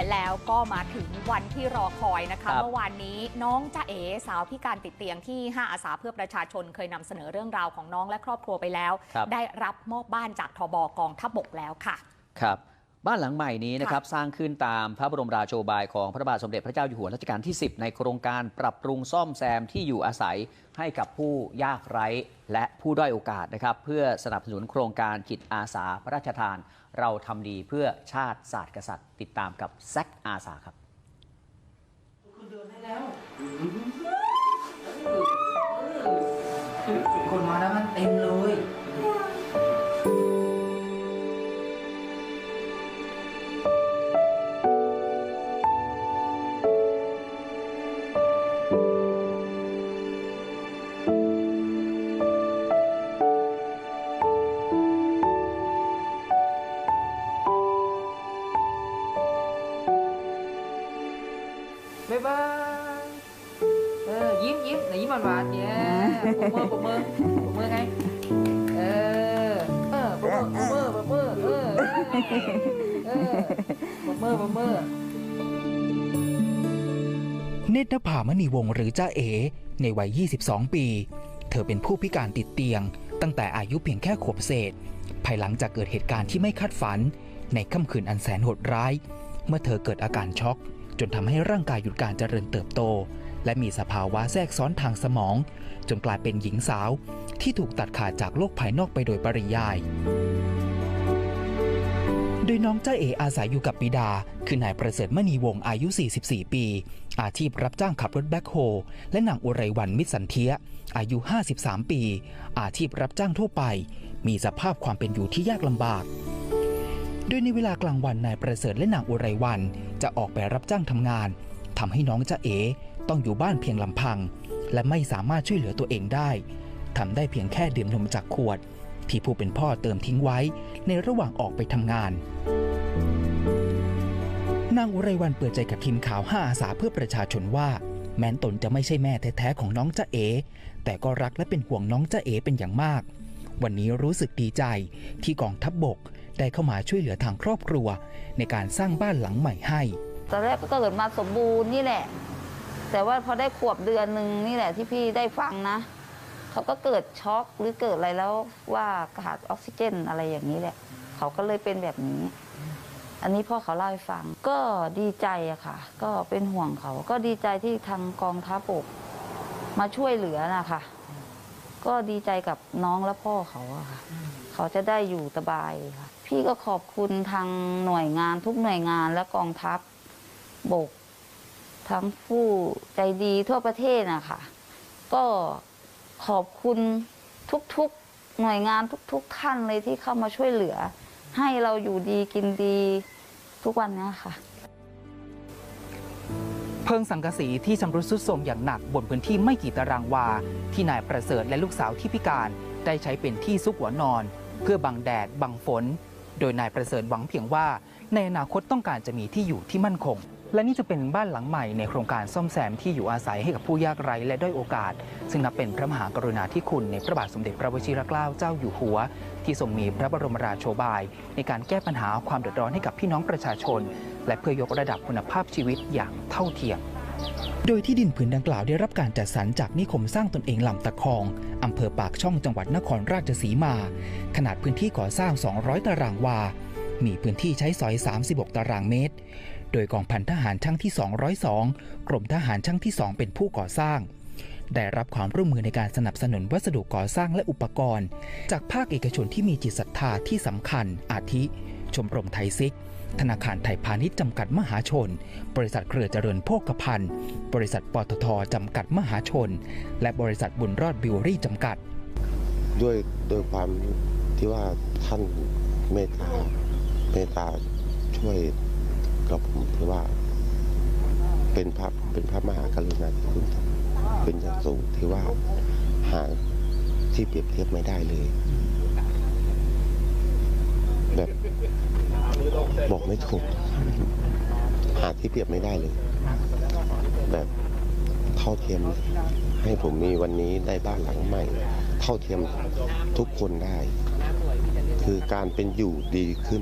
และแล้วก็มาถึงวันที่รอคอยนะครัคะบเมื่อวานนี้น้องจ้าเอ๋สาวพิการติดเตียงที่ 5 อาสาเพื่อประชาชนเคยนำเสนอเรื่องราวของน้องและครอบครัวไปแล้วครับได้รับมอบบ้านจากทบกองทัพบกแล้วค่ะ ครับ บ้านหลังใหม่นี้นะครับสร้างขึ้นตามพระบรมราโชบายของพระบาทสมเด็จพระเจ้าอยู่หัวรัชกาลที่ 10 ในโครงการปรับปรุงซ่อมแซมที่อยู่อาศัยให้กับผู้ยากไร้และผู้ด้อยโอกาสนะครับ เพื่อสนับสนุนโครงการจิตอาสาพระราชทาน เราทำดีเพื่อชาติศาสตร์กษัตริย์ ติดตามกับแซกอาสาครับคนมาแล้วมันเต็มเลย เออยิ้มยิ้มไหนยิ้มหวานๆเนี่ยปรบมือปรบมือปรบมือไงเออเออปรบมือปรบมือปรบมือเออเออปรบมือปรบมือเนตรนภามณีวงศ์หรือจ้าเอ ในวัย 22 ปี เธอเป็นผู้พิการติดเตียง ตั้งแต่อายุเพียงแค่ขวบเศษ ภายหลังจากเกิดเหตุการณ์ที่ไม่คาดฝัน ในค่ำคืนอันแสนโหดร้าย เมื่อเธอเกิดอาการช็อก จนทำให้ร่างกายหยุดการเจริญเติบโต และมีสภาวะแทรกซ้อนทางสมอง จนกลายเป็นหญิงสาว ที่ถูกตัดขาดจากโลกภายนอกไปโดยปริยาย โดยน้องเจ้าเออาศัยอยู่กับบิดา คือนายประเสริฐมณีวงศ์อายุ 44 ปี อาชีพรับจ้างขับรถแบ็คโฮและนางอุไรวันมิตรสันเทียอายุ 53 ปี อาชีพรับจ้างทั่วไป มีสภาพความเป็นอยู่ที่ยากลำบาก โดยในเวลากลางวันนายประเสริฐและนางอุไรวัน จะออกไปรับจ้างทำงานทำให้น้องจ้าเอต้องอยู่บ้านเพียงลำพัง และไม่สามารถช่วยเหลือตัวเองได้ทำได้เพียงแค่ดื่มนมจากขวด ที่ผู้เป็นพ่อเติมทิ้งไว้ในระหว่างออกไปทำงาน นางอุไรวันเปิดใจกับทีมข่าวห้าอาสาเพื่อประชาชนว่า แม้นตนจะไม่ใช่แม่แท้ๆของน้องจ้าเอแต่ก็รักและเป็นห่วงน้องจ้าเอเป็นอย่างมาก วันนี้รู้สึกดีใจที่กองทัพบบก ได้เข้ามาช่วยเหลือทางครอบครัว ในการสร้างบ้านหลังใหม่ให้ ตอนแรกก็เกิดมาสมบูรณ์นี่แหละ แต่ว่าพอได้ขวบเดือนหนึ่งนี่แหละที่พี่ได้ฟังนะ เขาก็เกิดช็อกหรือเกิดอะไรแล้วว่าขาดออกซิเจนอะไรอย่างนี้แหละ เขาก็เลยเป็นแบบนี้ อันนี้พ่อเขาเล่าให้ฟัง ก็ดีใจอะค่ะ ก็เป็นห่วงเขา ก็ดีใจที่ทางกองทัพบกมาช่วยเหลือนะคะ ก็ดีใจกับน้องและพ่อเขาอะค่ะ เขาจะได้อยู่สบายค่ะ พี่ก็ขอบคุณทางหน่วยงานทุกหน่วยงานและกองทัพบก ทั้งผู้ใจดีทั่วประเทศนะคะ ก็ขอบคุณทุกๆหน่วยงานทุก ๆ ท่านเลยที่เข้ามาช่วยเหลือ ให้เราอยู่ดีกินดีทุกวันนี้ค่ะ เพิงสังกะสีที่ชำรุดทรุดโทรมอย่างหนักบนพื้นที่ไม่กี่ตารางวา ที่นายประเสริฐและลูกสาวที่พิการได้ใช้เป็นที่ซุกหัวนอน เพื่อบังแดดบังฝน โดยนายประเสริฐหวังเพียงว่า ในอนาคตต้องการจะมีที่อยู่ที่มั่นคง และนี่จะเป็นบ้านหลังใหม่ในโครงการซ่อมแซมที่อยู่อาศัยให้กับผู้ยากไร้และด้อยโอกาส ซึ่งนับเป็นพระมหากรุณาธิคุณในพระบาทสมเด็จพระวชิรเกล้าเจ้าอยู่หัว ที่ทรงมีพระบรมราโชบาย ในการแก้ปัญหาความเดือดร้อนให้กับพี่น้องประชาชน และเพื่อยกระดับคุณภาพชีวิตอย่างเท่าเทียม โดยที่ดินผืนดังกล่าวได้รับการจัดสรรจากนิคมสร้างตนเองลำตะคองอำเภอปากช่องจังหวัดนครราชสีมา ขนาดพื้นที่ก่อสร้าง 200 ตารางวา มีพื้นที่ใช้สอย 36 ตารางเมตร โดยกองพันทหารช่างที่ 202 กรมทหารช่างที่ 2 เป็นผู้ก่อสร้าง ได้รับความร่วมมือในการสนับสนุนวัสดุก่อสร้างและอุปกรณ์ จากภาคเอกชนที่มีจิตศรัทธาที่สำคัญอาทิ ชมรมไทยซิก ธนาคารไทยพาณิชย์จำกัดมหาชน บริษัทเครือเจริญโภคภัณฑ์ บริษัทปตทจำกัดมหาชน และบริษัทบุญรอดบิวรี่จำกัด ด้วยด้วยความที่ว่าท่านเมตตาเมตตาช่วยกับผมที่ว่า เป็นพระเป็นพระมหากรุณาธิคุณเป็นอย่างสูงที่ว่าหาที่เปรียบเทียบไม่ได้เลย แบบ บอกไม่ถูก หาที่เปรียบไม่ได้เลย แบบเท่าเทียมให้ผมมีวันนี้ได้บ้านหลังใหม่ เท่าเทียมทุกคนได้ คือการเป็นอยู่ดีขึ้น